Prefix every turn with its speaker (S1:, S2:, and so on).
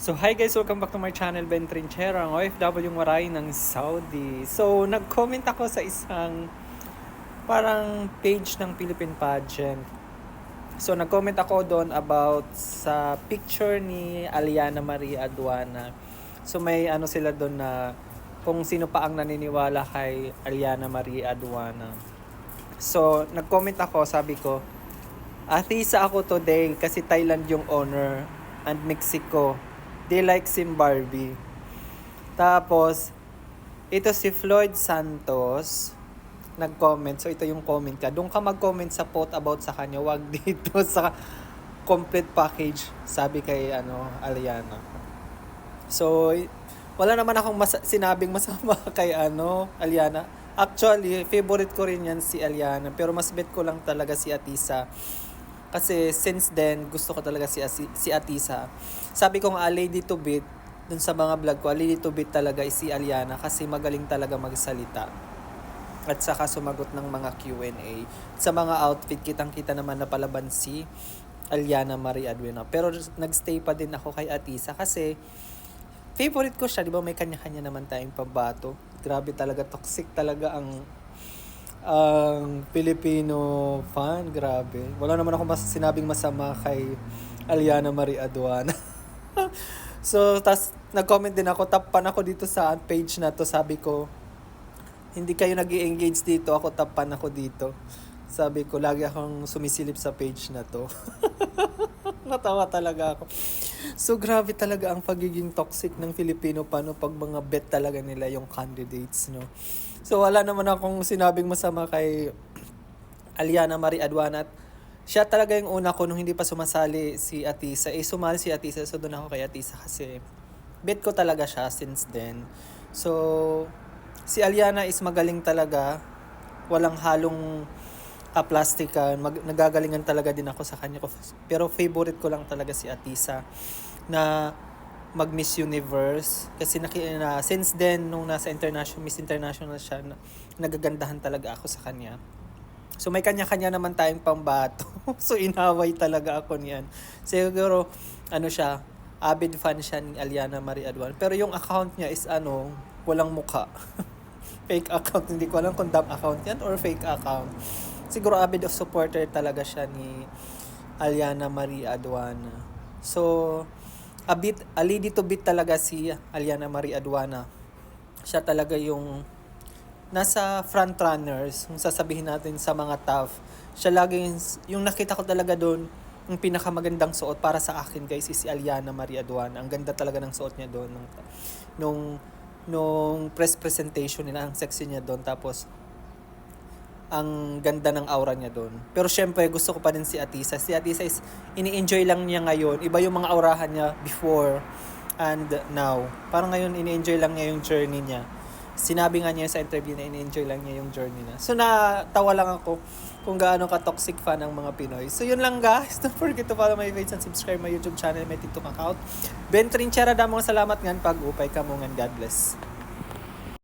S1: So hi guys, welcome back to my channel Ben Trinchera, ang OFW Maray ng Saudi. So nag-comment ako sa isang parang page ng Philippine Pageant. So nag-comment ako doon about sa picture ni Aliana Marie Aduana. So may ano sila doon na kung sino pa ang naniniwala kay Aliana Marie Aduana. So nag-comment ako, sabi ko, Atisa ako today kasi Thailand yung owner and Mexico. They like Sim Barbie. Tapos, ito si Floyd Santos nag-comment. So, ito yung comment ka. Doon ka mag-comment sa post about sa kanya. Wag dito sa complete package. Sabi kay ano, Aliana. So, wala naman akong mas- sinabing masama kay ano, Aliana. Actually, favorite ko rin yan si Aliana. Pero mas bet ko lang talaga si Atisa. Kasi since then, gusto ko talaga si, si Atisa. Sabi ko nga, lady to beat, dun sa mga vlog ko, lady to beat talaga is si Aliana kasi magaling talaga magsalita. At saka sumagot ng mga Q&A. Sa mga outfit, kitang-kita naman na palaban si Aliana Marie Aduena. Pero nagstay pa din ako kay Atisa kasi favorite ko siya. Di ba may kanya-kanya naman tayong pabato. Grabe talaga, toxic talaga ang ang Filipino fan, grabe. Wala naman ako mas sinabing masama kay Aliana Marie Aduana. so, tas nag-comment din ako, tapan ako dito sa page na to, sabi ko, hindi kayo nag engage dito, ako tapan ako dito. Sabi ko, lagi akong sumisilip sa page na to. Natawa talaga ako. So, grabe talaga ang pagiging toxic ng Filipino paano pag mga bet talaga nila yung candidates, no? So, wala naman akong sinabing masama kay Aliana Marie Aduana. At siya talaga yung una ko nung hindi pa sumasali si Atisa. Eh, sumali si Atisa, so doon ako kay Atisa kasi bet ko talaga siya since then. So, si Aliana is magaling talaga. Walang halong kaplastikan. Mag, nagagalingan talaga din ako sa kanya. Pero favorite ko lang talaga si Atisa na mag Miss Universe kasi naki, na, since then nung nasa international Miss International siya na, nagagandahan talaga ako sa kanya. So may kanya-kanya naman tayong pambato. so inaway talaga ako niyan. Siguro ano siya, avid fan siya ni Aliana Marie Aduan. Pero yung account niya is ano, walang mukha. fake account. Hindi ko alam kung dump account yan or fake account. Siguro avid of supporter talaga siya ni Aliana Marie Aduana. So, a bit, a to beat talaga si Aliana Marie Aduana. Siya talaga yung nasa front runners, kung sasabihin natin sa mga tough. Siya lagi yung, yung nakita ko talaga doon, yung pinakamagandang suot para sa akin guys is si Aliana Marie Aduana. Ang ganda talaga ng suot niya doon nung nung, nung press presentation nila, ang sexy niya doon tapos ang ganda ng aura niya doon. Pero syempre, gusto ko pa din si Atisa. Si Atisa is, ini-enjoy lang niya ngayon. Iba yung mga aurahan niya before and now. Parang ngayon, ini-enjoy lang niya yung journey niya. Sinabi nga niya sa interview na ini-enjoy lang niya yung journey niya. So, natawa lang ako kung gaano ka-toxic fan ng mga Pinoy. So, yun lang guys. Don't forget to follow my page and subscribe my YouTube channel, my TikTok account. Ben Trinchera, damang salamat ngan pag-upay ka mo. God bless.